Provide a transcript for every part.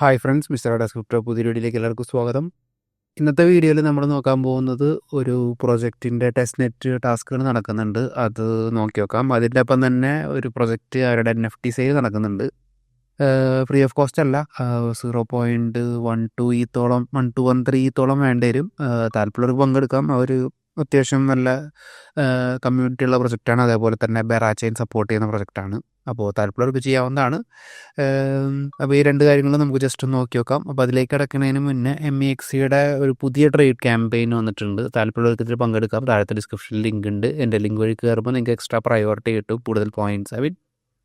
Hi friends mister ഡെസ്ക്രിപ്റ്റർ പുതിയ വീഡിയോയിലേക്ക് എല്ലാവർക്കും സ്വാഗതം. ഇന്നത്തെ വീഡിയോയിൽ നമ്മൾ നോക്കാൻ പോകുന്നത് ഒരു പ്രൊജക്റ്റിന്റെ ടെസ്റ്റ് നെറ്റ് ടാസ്കുകൾ നടക്കുന്നുണ്ട്. അത് നോക്കി നോക്കാം. അതിന്റെ ഒപ്പം തന്നെ ഒരു പ്രൊജക്റ്റ് അവരുടെ എൻ എഫ് ടി സെയിൽ നടക്കുന്നുണ്ട്. ഫ്രീ ഓഫ് കോസ്റ്റ് അല്ല. സീറോ പോയിന്റ് വൺ ടു ഈത്തോളം വൺ ടു വൺ ത്രീ ഈത്തോളം വേണ്ടി വരും. താല്പര്യമുള്ളവർക്ക് പങ്കെടുക്കാം. അവർ അത്യാവശ്യം നല്ല കമ്മ്യൂണിറ്റി ഉള്ള പ്രൊജക്റ്റാണ്. അതേപോലെ തന്നെ ബെറാച്ചൈൻ സപ്പോർട്ട് ചെയ്യുന്ന പ്രൊജക്റ്റാണ്. അപ്പോൾ താല്പര്യമുള്ളവർക്ക് ചെയ്യാവുന്നതാണ്. അപ്പോൾ ഈ രണ്ട് കാര്യങ്ങളും നമുക്ക് ജസ്റ്റ് ഒന്ന് നോക്കി നോക്കാം. അപ്പോൾ അതിലേക്ക് കിടക്കുന്നതിന് മുന്നേ എം ഇ എക്സ് സിയുടെ ഒരു പുതിയ ട്രേഡ് ക്യാമ്പയിൻ വന്നിട്ടുണ്ട്. താല്പര്യമുള്ളവർക്ക് ഇതിൽ പങ്കെടുക്കാം. താഴത്തെ ഡിസ്ക്രിപ്ഷനിൽ ലിങ്ക് ഉണ്ട്. എന്റെ ലിങ്ക് വഴി കയറുമ്പോൾ നിങ്ങൾക്ക് എക്സ്ട്രാ പ്രയോറിറ്റി കിട്ടും. കൂടുതൽ പോയിന്റ്സ് ഐ മീൻ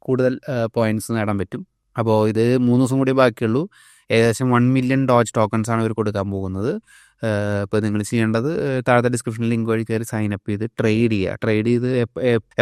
കൂടുതൽ പോയിന്റ്സ് നേടാൻ പറ്റും. അപ്പോൾ ഇത് മൂന്ന് ദിവസം കൂടി ബാക്കിയുള്ളൂ. ഏകദേശം വൺ മില്യൺ ഡോജ് ടോക്കൺസ് ആണ് ഇവർ കൊടുക്കാൻ പോകുന്നത്. ഇപ്പോൾ നിങ്ങൾ ചെയ്യേണ്ടത് താഴത്തെ ഡിസ്ക്രിപ്ഷൻ ലിങ്ക് വഴി കയറി സൈൻ അപ്പ് ചെയ്ത് ട്രേഡ് ചെയ്യുക ട്രേഡ് ചെയ്ത്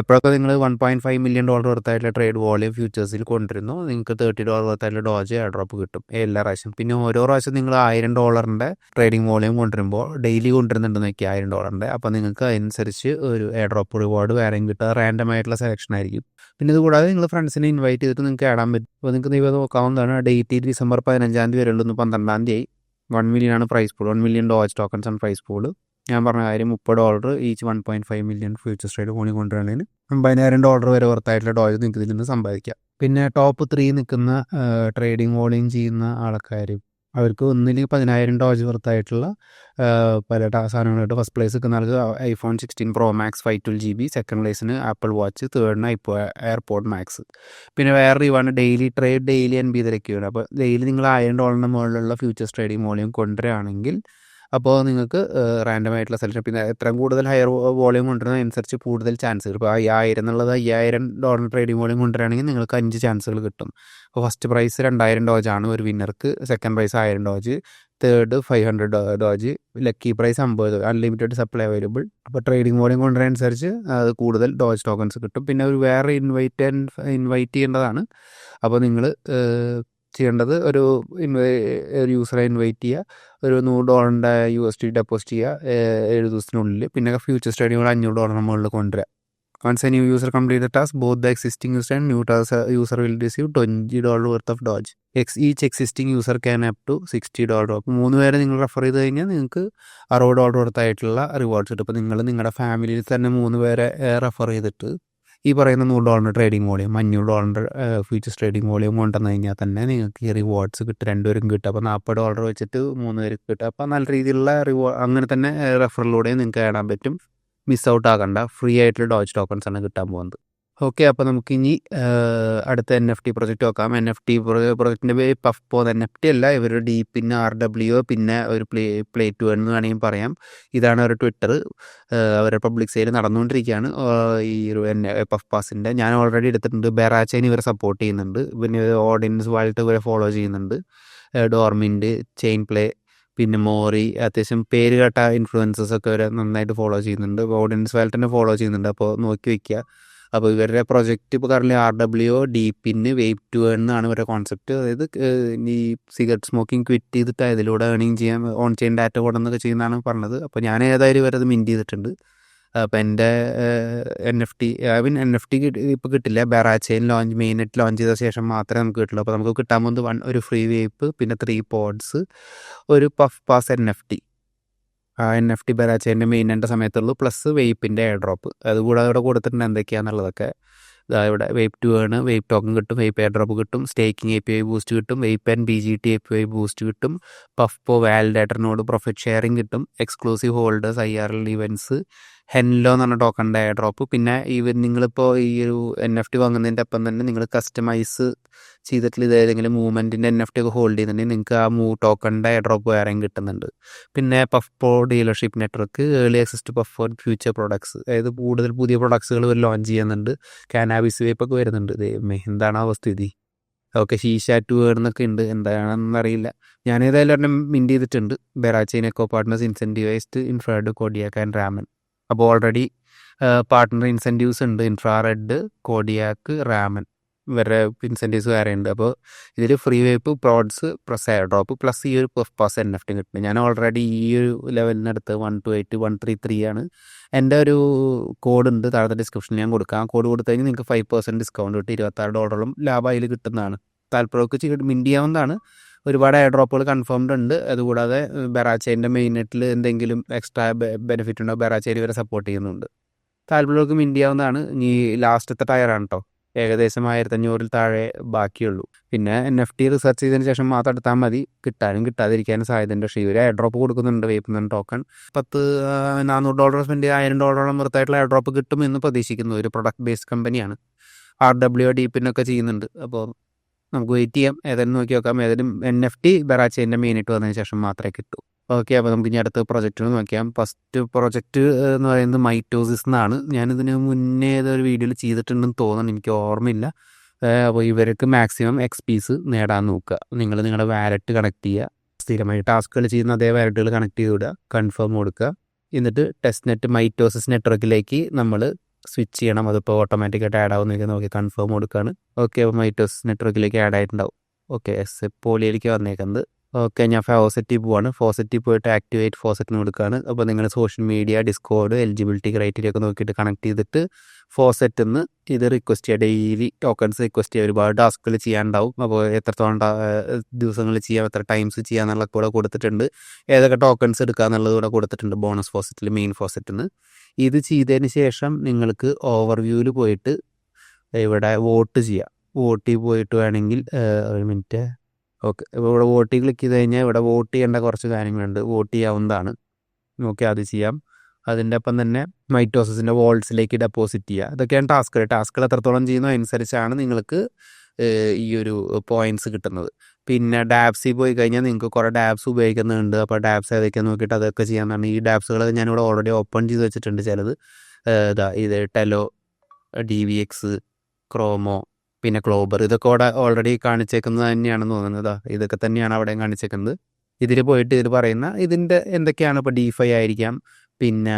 എപ്പോഴൊക്കെ നിങ്ങൾ one point five million dollar വർത്തായിട്ടുള്ള trade volume ഫ്യൂച്ചേഴ്സിൽ കൊണ്ടുവരുന്നു നിങ്ങൾക്ക് തേർട്ടി ഡോളർ വർത്തായിട്ടുള്ള ഡോജ് ഡ്രോപ്പ് കിട്ടും എല്ലാ പ്രാവശ്യം. പിന്നെ ഓരോ പ്രാവശ്യം നിങ്ങൾ ആയിരം ഡോളറിന്റെ ട്രേഡിംഗ് വോളിയം കൊണ്ടുവരുമ്പോൾ ഡെയിലി കൊണ്ടുവരുന്നുണ്ടെന്ന് നോക്കി ആയിരം ഡോളറിന്റെ അപ്പോൾ നിങ്ങൾക്ക് അതിനനുസരിച്ച് ഒരു എയർ ഡ്രോപ്പ് റിവാർഡ് വേറെയും കിട്ടുക റാൻഡം ആയിട്ടുള്ള സെലക്ഷൻ ആയിരിക്കും. പിന്നെ ഇതുകൂടാതെ നിങ്ങൾ ഫ്രണ്ട്സിനെ ഇൻവൈറ്റ് ചെയ്തിട്ട് നിങ്ങൾക്ക് ആടാൻ പറ്റും. അപ്പോൾ നിങ്ങൾക്ക് ഇവ നോക്കാവുന്നതാണ്. ഡേറ്റ് ഡിസംബർ പതിനഞ്ചാം തീയതി വരെയുള്ളൂ പന്ത്രണ്ടാം തീയതി. വൺ മില്യൺ ആണ് prize pool one million Doge tokens ആണ് പ്രൈസ് പൂൾ ഞാൻ പറഞ്ഞ കാര്യം മുപ്പത് dollar each one point five million future സ്റ്റൈഡ് ഫോണിൽ കൊണ്ടുവരുന്നതിന് അമ്പതിനായിരം ഡോളർ വരെ വർത്തായിട്ടുള്ള ഡോജ് നിങ്ങൾക്ക് ഇതിൽ നിന്ന് സമ്പാദിക്കാം. പിന്നെ ടോപ്പ് ത്രീ നിൽക്കുന്ന ട്രേഡിംഗ് വോളിയം ചെയ്യുന്ന ആൾക്കാർ അവർക്ക് ഒന്നിന് പതിനായിരം ഡോജ് വർത്തായിട്ടുള്ള പല സാധനങ്ങളായിട്ട് ഫസ്റ്റ് പ്ലേസ് നിൽക്കുന്ന ആൾക്ക് iPhone sixteen pro max five twelve G B second പ്ലേസിന് Apple watch തേർഡിന് ഐപ്പോ എയർപോർട്ട് മാക്സ് പിന്നെ വേറെ റിവാണ് daily trade daily N B ഇതിലൊക്കെയാണ് അപ്പോൾ ഡെയിലി നിങ്ങൾ ആയിരം ഡോളറിന് മുകളിലുള്ള ഫ്യൂച്ചേഴ്സ് ട്രേഡിംഗ് വോളിയം കൊണ്ടുവരികയാണെങ്കിൽ അപ്പോൾ നിങ്ങൾക്ക് റാൻഡം ആയിട്ടുള്ള സെലക്ഷൻ പിന്നെ എത്രയും കൂടുതൽ ഹയർ വോളിയം കൊണ്ടുവരുന്നതനുസരിച്ച് കൂടുതൽ ചാൻസുകൾ ഇപ്പോൾ അയ്യായിരം എന്നുള്ളത് അയ്യായിരം ഡോളർ ട്രേഡിംഗ് വോളിയം കൊണ്ടുവരികയാണെങ്കിൽ നിങ്ങൾക്ക് അഞ്ച് ചാൻസുകൾ കിട്ടും. അപ്പോൾ ഫസ്റ്റ് പ്രൈസ് രണ്ടായിരം ഡോജാണ് ഒരു വിന്നർക്ക് സെക്കൻഡ് പ്രൈസ് ആയിരം Doge third five hundred Doge lucky prize അമ്പത്. അൺലിമിറ്റഡ് സപ്ലൈ അവൈലബിൾ അപ്പോൾ ട്രേഡിംഗ് വോളിയം കൊണ്ടുവരുന്നതനുസരിച്ച് അത് കൂടുതൽ ഡോജ് ടോക്കൺസ് കിട്ടും. പിന്നെ ഒരു വേറെ ഇൻവൈറ്റ് ഇൻവൈറ്റ് ചെയ്യേണ്ടതാണ്. അപ്പോൾ നിങ്ങൾ ചെയ്യേണ്ടത് ഒരു ഒരു യൂസറെ ഇൻവൈറ്റ് ചെയ്യുക. ഒരു നൂറ് ഡോളറിന്റെ യു എസ് ടി ഡെപ്പോസിറ്റ് ചെയ്യുക ഏഴ് ദിവസത്തിനുള്ളിൽ. പിന്നെ ഫ്യൂച്ചർ സ്റ്റഡികൾ അഞ്ഞൂറ് ഡോളറിന് മുകളിൽ കൊണ്ടുവരിക once a new user complete the task both the existing user and new task user will receive twenty dollar worth of Doge X each existing user can up to sixty dollar അപ്പോൾ മൂന്ന് പേരെ നിങ്ങൾ refer ചെയ്ത് കഴിഞ്ഞാൽ നിങ്ങൾക്ക് അറുപത് dollar വർത്തായിട്ടുള്ള rewards കിട്ടും. അപ്പോൾ നിങ്ങൾ നിങ്ങളുടെ ഫാമിലിയിൽ തന്നെ മൂന്ന് പേരെ റെഫർ ചെയ്തിട്ട് ഈ പറയുന്ന നൂറ് ഡോളറിന്റെ ട്രേഡിംഗ് വോളിയം അഞ്ഞൂറ് ഡോളറിന്റെ ഫ്യൂച്ചേഴ്സ് ട്രേഡിംഗ് വോളിയം കൊണ്ടുവന്നു കഴിഞ്ഞാൽ തന്നെ നിങ്ങൾക്ക് ഈ റിവാർഡ്സ് കിട്ടും. രണ്ടുപേരും കിട്ടും. അപ്പോൾ നാൽപ്പത് ഡോളർ വെച്ചിട്ട് മൂന്ന് പേർക്ക് കിട്ടും. അപ്പോൾ നല്ല രീതിയിലുള്ള റിവാർഡ് അങ്ങനെ തന്നെ റെഫറിലൂടെ നിങ്ങൾക്ക് നേടാൻ പറ്റും. മിസ് ഔട്ട് ആകണ്ട ഫ്രീ ആയിട്ടുള്ള ഡോജ് ടോക്കൺസ് ആണ് കിട്ടാൻ പോകുന്നത്. ഓക്കെ അപ്പോൾ നമുക്ക് ഇനി അടുത്ത എൻ എഫ് ടി പ്രൊജക്റ്റ് നോക്കാം. എൻ എഫ് ടി പ്രൊജക്റ്റിന്റെ പേര് പഫ് പോ എൻ എഫ് ടി അല്ല. ഇവർ ഡി പിന്നെ ആർ ഡബ്ല്യു പിന്നെ ഒരു പ്ലേ പ്ലേ ടു എന്ന് വേണമെങ്കിൽ പറയാം. ഇതാണ് അവരുടെ ട്വിറ്റർ അവരുടെ പബ്ലിക് സെയിൽ നടന്നുകൊണ്ടിരിക്കുകയാണ്. ഈ ഒരു എൻ പഫ് പാസിന്റെ ഞാൻ ഓൾറെഡി എടുത്തിട്ടുണ്ട്. ബെറാച്ചേനെ ഇവരെ സപ്പോർട്ട് ചെയ്യുന്നുണ്ട്. പിന്നെ ഓഡിയൻസ് വായിട്ട് ഇവരെ ഫോളോ ചെയ്യുന്നുണ്ട്. ഡോർമിന്റ് ചെയിൻ പ്ലേ പിന്നെ മോറി അത്യാവശ്യം പേര് കേട്ട ഇൻഫ്ലുവൻസസ് ഒക്കെ അവരെ നന്നായിട്ട് ഫോളോ ചെയ്യുന്നുണ്ട്. ഓഡിയൻസ് വാലറ്റിനെ ഫോളോ ചെയ്യുന്നുണ്ട്. അപ്പോൾ നോക്കി വയ്ക്കുക അപ്പോൾ ഇവരുടെ പ്രൊജക്റ്റ് ഇപ്പോൾ കറന്റ് ആർ ഡബ്ല്യു ഡി പിന്ന് ടു എന്നാണ് ഇവരുടെ കോൺസെപ്റ്റ് അതായത് ഈ സിഗരറ്റ് സ്മോക്കിംഗ് ക്വിറ്റ് ചെയ്തിട്ട് അതിലൂടെ ഏണിങ് ചെയ്യാൻ ഓൺ ചെയിൻ ഡാറ്റ കൊടുന്നൊക്കെ ചെയ്യുന്നതാണ് പറഞ്ഞത്. അപ്പോൾ ഞാൻ ഏതായാലും ഇവരത് മിന്റ് ചെയ്തിട്ടുണ്ട്. അപ്പോൾ എന്റെ N F T I mean N F T ഇപ്പോൾ കിട്ടില്ല. ബെറാച്ചെയിൻ ലോഞ്ച് മെയിനായിട്ട് ലോഞ്ച് ചെയ്ത ശേഷം മാത്രമേ നമുക്ക് കിട്ടുള്ളൂ. അപ്പോൾ നമുക്ക് കിട്ടാൻ പോകുന്നത് വൺ ഒരു ഫ്രീ വേപ്പ് പിന്നെ ത്രീ പോഡ്സ് ഒരു Puff pass N F T N F T ബരാച്ചേന്റെ മെയിന്റെ സമയത്തുള്ളൂ. പ്ലസ് വെയ്പ്പിന്റെ എയർ ഡ്രോപ്പ് അതുകൂടാതെ ഇവിടെ കൊടുത്തിട്ടുണ്ട് എന്തൊക്കെയാണെന്നുള്ളതൊക്കെ ഇതാ ഇവിടെ വെയ്പ് ടു ആണ്. വെയ്പ് ടോക്കൺ കിട്ടും വെയ്പ് എയർ ഡ്രോപ്പ് കിട്ടും staking A P I boost കിട്ടും Vape and B G T A P I boost കിട്ടും പഫ്പോ വാലിഡേറ്ററിനോട് പ്രൊഫിറ്റ് ഷെയറിംഗ് കിട്ടും exclusive holders I R L events Henlo എന്ന് പറഞ്ഞ ടോക്കണിന്റെ എയർ ഡ്രോപ്പ് പിന്നെ ഈവൻ നിങ്ങളിപ്പോൾ ഈ ഒരു എൻ എഫ് ടി വാങ്ങുന്നതിന്റെ ഒപ്പം തന്നെ നിങ്ങൾ കസ്റ്റമൈസ് ചെയ്തിട്ടുള്ള ഇത് ഏതെങ്കിലും മൂവ്മെന്റിന്റെ എൻ എഫ് ടി ഒക്കെ ഹോൾഡ് ചെയ്യുന്നുണ്ടെങ്കിൽ നിങ്ങൾക്ക് ആ മൂവ് ടോക്കണിന്റെ ഡ്രോപ്പ് വേറെയും കിട്ടുന്നുണ്ട്. പിന്നെ Puff പഫ്പോ dealership network early access to Puff for future products അതായത് കൂടുതൽ പുതിയ പ്രൊഡക്ട്സുകൾ ഇവർ ലോഞ്ച് ചെയ്യുന്നുണ്ട്. കാനാബിസ് വേപ്പ് ഒക്കെ വരുന്നുണ്ട്. എന്താണ് ആ വസ്തുതി ഓക്കെ ഷീഷ ടു എന്നൊക്കെ ഉണ്ട്? എന്താണെന്ന് അറിയില്ല. ഞാൻ ഏതായാലും ഒരെണ്ണം മിന്റ് ചെയ്തിട്ടുണ്ട്. Berachain eco partners incentivised Infrared Kodiak and Ramen അപ്പോൾ ഓൾറെഡി പാർട്ട്ണർ ഇൻസെന്റീവ്സ് ഉണ്ട്. ഇൻഫ്രാറെഡ് കോഡിയാക്ക് റാമൻ ഇവരുടെ ഇൻസെന്റീവ്സ് ഉണ്ട് അപ്പോൾ ഇതിൽ free Vape pods plus airdrop plus ഈ ഒരു Puff pass N F T കിട്ടുന്നത്. ഞാൻ ഓൾറെഡി ഈ ഒരു ലെവലിനടുത്ത് one two eight one three three ആണ്. എന്റെ ഒരു കോഡ് ഉണ്ട് താഴത്തെ ഡിസ്ക്രിപ്ഷനിൽ ഞാൻ കൊടുക്കാം. ആ കോഡ് കൊടുത്തു കഴിഞ്ഞാൽ നിങ്ങൾക്ക് ഫൈവ് പെർസെന്റ് ഡിസ്കൗണ്ട് കിട്ടി. ഇരുപത്താറ് ഡോളറോളം ലാഭം അതിൽ കിട്ടുന്നതാണ്. താല്പര്യമൊക്കെ ചെയ്ത് മിൻഡ് ചെയ്യാവുന്നതാണ് ഒരുപാട് എയർ ഡ്രോപ്പുകൾ കൺഫേംഡ് ഉണ്ട്. അതുകൂടാതെ ബെറാച്ചേന്റെ മെയിൻ നെറ്റിൽ എന്തെങ്കിലും എക്സ്ട്രാ ബെനിഫിറ്റ് ഉണ്ടോ? ബെറാച്ചേരി വരെ സപ്പോർട്ട് ചെയ്യുന്നുണ്ട്. താല്പര്യമൊക്കെ മിൻഡ് ചെയ്യാവുന്നതാണ് ഇനി ലാസ്റ്റത്തെ ടയറാണ് കേട്ടോ ഏകദേശം ആയിരത്തഞ്ഞൂറിൽ താഴെ ബാക്കിയുള്ളൂ. പിന്നെ എൻ എഫ് ടി റിസർച്ച് ചെയ്തതിന് ശേഷം മാത്രം എടുത്താൽ മതി. കിട്ടാനും കിട്ടാതിരിക്കാനും സാധ്യതയുണ്ട്. പക്ഷേ ഇവർ എയർ ഡ്രോപ്പ് കൊടുക്കുന്നുണ്ട് വേപ്പുന്ന ടോക്കൺ പത്ത് നാനൂറ് ഡോളർ സ്പെൻഡ് ആയിരം ഡോളറോളം വെറുതായിട്ടുള്ള എയർ ഡ്രോപ്പ് കിട്ടും എന്ന് പ്രതീക്ഷിക്കുന്നു. ഒരു പ്രൊഡക്റ്റ് ബേസ്ഡ് കമ്പനിയാണ് ആർ ഡബ്ല്യു ഡീപ്പിനൊക്കെ ചെയ്യുന്നുണ്ട്. അപ്പോൾ നമുക്ക് വെയിറ്റ് ചെയ്യാം. ഏതായാലും നോക്കി നോക്കാം. ഏതായാലും എൻ എഫ് ടി ബെറാച്ചേന്റെ മെയിനായിട്ട് വന്നതിന് ശേഷം മാത്രമേ കിട്ടൂ. ഓക്കെ അപ്പോൾ നമുക്ക് ഇനി അടുത്ത പ്രൊജക്റ്റ് നോക്കിയാം. ഫസ്റ്റ് പ്രൊജക്റ്റ് എന്ന് പറയുന്നത് മൈറ്റോസിസ് എന്നാണ് ഞാനിതിന് മുന്നേ ഏതൊരു വീഡിയോയിൽ ചെയ്തിട്ടുണ്ടെന്ന് തോന്നുന്നു എനിക്ക് ഓർമ്മയില്ല. അപ്പോൾ ഇവർക്ക് മാക്സിമം എക്സ്പീസ് നേടാൻ നോക്കുക. നിങ്ങൾ നിങ്ങളുടെ വാലറ്റ് കണക്ട് ചെയ്യുക. സ്ഥിരമായി ടാസ്കുകൾ ചെയ്യുന്ന അതേ വാലറ്റുകൾ കണക്ട് ചെയ്ത് വിടുക. കൺഫേം കൊടുക്കുക. എന്നിട്ട് ടെസ്റ്റ് നെറ്റ് മൈറ്റോസിസ് നെറ്റ്വർക്കിലേക്ക് നമ്മൾ സ്വിച്ച് ചെയ്യണം. അതിപ്പോൾ ഓട്ടോമാറ്റിക്കായിട്ട് ആഡ് ആവുന്നതൊക്കെ നോക്കി കൺഫേം കൊടുക്കുകയാണ് ഓക്കെ അപ്പോൾ മൈറ്റോസിസ് നെറ്റ്വർക്കിലേക്ക് ആഡ് ആയിട്ടുണ്ടാവും. ഓക്കെ എസ് പോളിയിലേക്ക് വന്നേക്കുന്നത്. ഓക്കെ ഞാൻ ഫോസറ്റിൽ പോവാണ് ഫോസറ്റിൽ പോയിട്ട് ആക്ടിവേറ്റ് ഫോസറ്റിന് കൊടുക്കുകയാണ് അപ്പോൾ നിങ്ങൾ social media Discord eligibility criteria ഒക്കെ നോക്കിയിട്ട് കണക്ട് ചെയ്തിട്ട് ഫോസറ്റിൽ നിന്ന് ഇത് റിക്വസ്റ്റ് ചെയ്യുക. ഡെയിലി ടോക്കൺസ് റിക്വസ്റ്റ് ചെയ്യുക. ഒരുപാട് ടാസ്കുകൾ ചെയ്യാനുണ്ടാവും. അപ്പോൾ എത്രത്തോളം ദിവസങ്ങളിൽ ചെയ്യാം എത്ര ടൈംസ് ചെയ്യുക എന്നുള്ള കൂടെ കൊടുത്തിട്ടുണ്ട്. ഏതൊക്കെ ടോക്കൺസ് എടുക്കുക എന്നുള്ളത് കൂടെ കൊടുത്തിട്ടുണ്ട് ബോണസ് ഫോസറ്റിൽ മെയിൻ ഫോസറ്റിൽ നിന്ന് ഇത് ചെയ്തതിന് ശേഷം നിങ്ങൾക്ക് ഓവർവ്യൂവിൽ പോയിട്ട് ഇവിടെ വോട്ട് ചെയ്യാം വോട്ടിൽ പോയിട്ട് വേണമെങ്കിൽ ഒരു മിനിറ്റ് ഓക്കെ. ഇവിടെ വോട്ട് ക്ലിക്ക് ചെയ്ത് കഴിഞ്ഞാൽ ഇവിടെ വോട്ട് ചെയ്യേണ്ട കുറച്ച് കാര്യങ്ങളുണ്ട് വോട്ട് ചെയ്യാവുന്നതാണ്. ഓക്കെ അത് ചെയ്യാം. അതിന്റെ ഒപ്പം തന്നെ മൈറ്റോസിന്റെ വോൾട്സിലേക്ക് ഡെപ്പോസിറ്റ് ചെയ്യുക. ഇതൊക്കെയാണ് ടാസ്കുകൾ ടാസ്കുകൾ എത്രത്തോളം ചെയ്യുന്ന അനുസരിച്ചാണ് നിങ്ങൾക്ക് ഈ ഒരു പോയിന്റ്സ് കിട്ടുന്നത്. പിന്നെ ഡാബ്സിൽ പോയി കഴിഞ്ഞാൽ നിങ്ങൾക്ക് കുറേ ഡാബ്സ് ഉപയോഗിക്കുന്നുണ്ട്. അപ്പോൾ ഡാബ്സ് ഏതൊക്കെയാണ് നോക്കിയിട്ട് അതൊക്കെ ചെയ്യാമെന്നാണ് ഈ ഡാബ്സുകൾ ഞാനിവിടെ ഓൾറെഡി ഓപ്പൺ ചെയ്ത് വെച്ചിട്ടുണ്ട് ചിലത്. ഇതാ ഇത് ടെലോ ഡി വി എക്സ് ക്രോമോ പിന്നെ ക്ലോബർ ഇതൊക്കെ അവിടെ ഓൾറെഡി കാണിച്ചേക്കുന്നത് തന്നെയാണെന്ന് തോന്നുന്നത് ഇതൊക്കെ തന്നെയാണ് അവിടെ കാണിച്ചേക്കുന്നത്. ഇതിൽ പോയിട്ട് ഇതിൽ പറയുന്ന ഇതിന്റെ എന്തൊക്കെയാണ് ഇപ്പോൾ ഡിഫൈ ആയിരിക്കാം പിന്നെ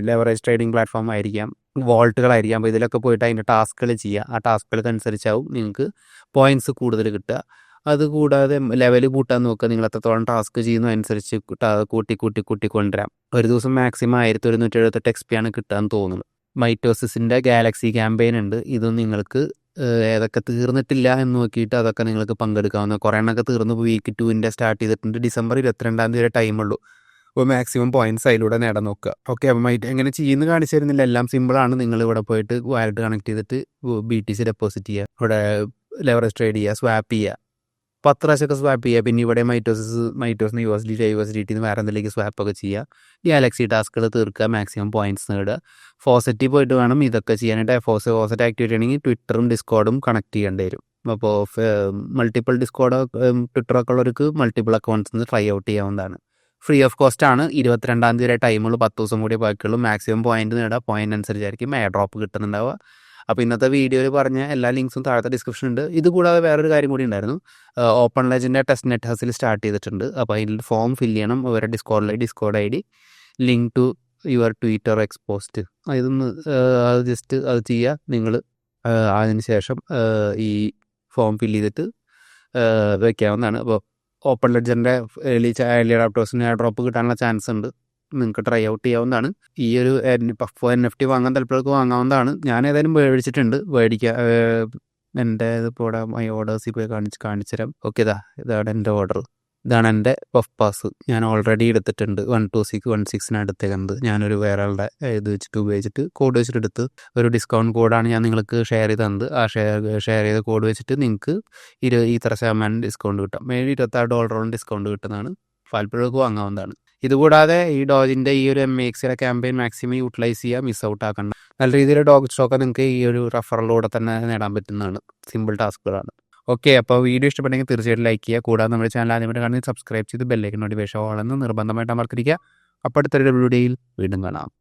ലെവറേജ് ട്രേഡിംഗ് പ്ലാറ്റ്ഫോം ആയിരിക്കാം വോൾട്ടുകളായിരിക്കാം അപ്പോൾ ഇതിലൊക്കെ പോയിട്ട് അതിന്റെ ടാസ്കുകൾ ചെയ്യുക. ആ ടാസ്കുകൾക്ക് അനുസരിച്ചാവും നിങ്ങൾക്ക് പോയിന്റ്സ് കൂടുതൽ കിട്ടുക. അതുകൂടാതെ ലെവൽ കൂട്ടാൻ നോക്കുക. നിങ്ങൾ എത്രത്തോളം ടാസ്ക് ചെയ്യുന്നു അനുസരിച്ച് ടാ- കൂട്ടി കൂട്ടി കൂട്ടി കൊണ്ടുവരാം. ഒരു ദിവസം മാക്സിമം ആയിരത്തി ഒരുന്നൂറ്റി എഴുപത്തെട്ട് എക്സ് പി ആണ് കിട്ടാൻ തോന്നുന്നത് മൈറ്റോസിസിന്റെ ഗാലക്സി ക്യാമ്പയിൻ ഉണ്ട്. ഇതും നിങ്ങൾക്ക് ഏതൊക്കെ തീർന്നിട്ടില്ല എന്ന് നോക്കിയിട്ട് അതൊക്കെ നിങ്ങൾക്ക് പങ്കെടുക്കാവുന്ന കുറേ എണ്ണൊക്കെ തീർന്നു വീക്ക് ടുവിന്റെ സ്റ്റാർട്ട് ചെയ്തിട്ടുണ്ട്. ഡിസംബർ ഇരുപത്തിരണ്ടാം തീയതി ടൈമുള്ളൂ അപ്പോൾ മാക്സിമം പോയിന്റ്സ് അതിലൂടെ നേടാൻ നോക്കുക. ഓക്കെ അപ്പം എങ്ങനെ ചെയ്യുന്നു കാണിച്ചു തരുന്നില്ല. എല്ലാം സിമ്പിളാണ് നിങ്ങൾ ഇവിടെ പോയിട്ട് വാലറ്റ് കണക്ട് ചെയ്തിട്ട് ബി ടി സി ഡെപ്പോസിറ്റ് ചെയ്യുക. ഇവിടെ ലെവറേജ് ട്രേഡ് ചെയ്യുക സ്വാപ്പ് ചെയ്യുക. പത്ത് പ്രാവശ്യമൊക്കെ സ്വാപ്പ് ചെയ്യുക പിന്നെ ഇവിടെ mitosis മൈറ്റോസിന് U S D U S D tin വേറെ എന്തെങ്കിലും സ്വാപ്പ് ഒക്കെ ചെയ്യുക ഗാലക്സി ടാസ്കുകൾ തീർക്കുക മാക്സിമം പോയിന്റ്സ് നേടുക ഫോസറ്റിൽ പോയിട്ട് വേണം ഇതൊക്കെ ചെയ്യാനായിട്ട്. ഫോസ് ഫോസറ്റ് ആക്ടിവേറ്റ് ആണെങ്കിൽ ട്വിറ്ററും ഡിസ്കോഡും കണക്ട് ചെയ്യേണ്ടി വരും. അപ്പോൾ മൾട്ടിപ്പിൾ ഡിസ്കോഡ് ട്വിറ്ററൊക്കെ ഉള്ളവർക്ക് മൾട്ടിപ്പിൾ അക്കൗണ്ട്സ് ട്രൈ ഔട്ട് ചെയ്യാവുന്നതാണ്. ഫ്രീ ഓഫ് കോസ്റ്റ് ആണ്. ഇരുപത്തിരണ്ടാം തീയതി വരെ ടൈമുള്ളൂ പത്ത് ദിവസം കൂടി ബാക്കിയുള്ളൂ. മാക്സിമം പോയിന്റ് നേടുക പോയിന്റ് അനുസരിച്ചായിരിക്കും എയർ ഡ്രോപ്പ് കിട്ടുന്നുണ്ടാവുക. അപ്പോൾ ഇന്നത്തെ വീഡിയോയിൽ പറഞ്ഞ എല്ലാ ലിങ്ക്സും താഴത്തെ ഡിസ്ക്രിപ്ഷൻ ഉണ്ട്. ഇതുകൂടാതെ വേറൊരു കാര്യം കൂടി ഉണ്ടായിരുന്നു. ഓപ്പൺ ലെജന്റെ ടെസ്റ്റ് നെറ്റ് ഹസിൽ സ്റ്റാർട്ട് ചെയ്തിട്ടുണ്ട്. അപ്പോൾ അതിൽ ഫോം ഫില്ല് ചെയ്യണം. അവരുടെ ഡിസ്കോഡിലെ Discord I D link to your Twitter X post ഇതൊന്ന് അത് ജസ്റ്റ് അത് ചെയ്യുക നിങ്ങൾ അതിന് ശേഷം ഈ ഫോം ഫില്ല് ചെയ്തിട്ട് വയ്ക്കാവുന്നതാണ് അപ്പോൾ ഓപ്പൺ ലെഡ്ജറിന്റെ ഏർലി ഏർലി അഡാപ്റ്റേഴ്സിന് ഡ്രോപ്പ് കിട്ടാനുള്ള ചാൻസ് ഉണ്ട്. നിങ്ങൾക്ക് ട്രൈ ഔട്ട് ചെയ്യാവുന്നതാണ്. ഈ ഒരു പഫ് എൻ എഫ് ടി വാങ്ങാൻ തലപ്പോഴൊക്കെ വാങ്ങാവുന്നതാണ്. ഞാൻ ഏതായാലും മേടിച്ചിട്ടുണ്ട്. മേടിക്കുക എന്റെ ഇതിപ്പോൾ ഇവിടെ മൈ ഓർഡേഴ്സിൽ പോയി കാണിച്ച് കാണിച്ചുതരാം. ഓക്കെ ഇതാ ഇതാണ് എന്റെ ഓർഡർ ഇതാണ് എന്റെ പഫ് പാസ് ഞാൻ ഓൾറെഡി എടുത്തിട്ടുണ്ട്. വൺ ടു സിക്സ് വൺ സിക്സിന് എടുത്തേക്കുന്നത് ഞാനൊരു വേറെ ആളുടെ ഇത് വെച്ചിട്ട് ഉപയോഗിച്ചിട്ട് കോഡ് വെച്ചിട്ട് എടുത്ത് ഒരു ഡിസ്കൗണ്ട് കോഡാണ് ഞാൻ നിങ്ങൾക്ക് ഷെയർ ചെയ്ത് തന്നത്. ആ ഷെയർ ഷെയർ ചെയ്ത കോഡ് വെച്ചിട്ട് നിങ്ങൾക്ക് ഇരു ഇത്ര ശതമാനം ഡിസ്കൗണ്ട് കിട്ടാം. മേബി ഇരുപത്താറ് ഡോളറോളം ഡിസ്കൗണ്ട് കിട്ടുന്നതാണ്. താല്പര്യങ്ങൾക്ക് വാങ്ങാവുന്നതാണ്. ഇതുകൂടാതെ ഈ ഡോജിന്റെ ഈ ഒരു എം എക്സിലെ ക്യാമ്പയിൻ മാക്സിമം യൂട്ടിലൈസ് ചെയ്യുക മിസ് ഔട്ട് ആക്കണ്ട. നല്ല രീതിയിൽ ഡോഗ് സ്റ്റോക്ക് നിങ്ങൾക്ക് ഈ ഒരു റഫറിലൂടെ തന്നെ നേടാൻ പറ്റുന്നതാണ്. സിമ്പിൾ ടാസ്കുകളാണ് ഓക്കെ അപ്പോൾ വീഡിയോ ഇഷ്ടപ്പെട്ടെങ്കിൽ തീർച്ചയായിട്ടും ലൈക്ക് ചെയ്യുക. കൂടാതെ നമ്മുടെ ചാനൽ ആദ്യമായിട്ട് കാണുന്നത് സബ്സ്ക്രൈബ് ചെയ്ത് ബെല്ലേക്ക് നോട്ടിഫിക്കേഷൻ ഓളെന്ന് നിർബന്ധമായിട്ട് അമർത്തിരിക്കുക. അപ്പോൾ അടുത്തൊരു വീഡിയോയിൽ വീണ്ടും കാണാം.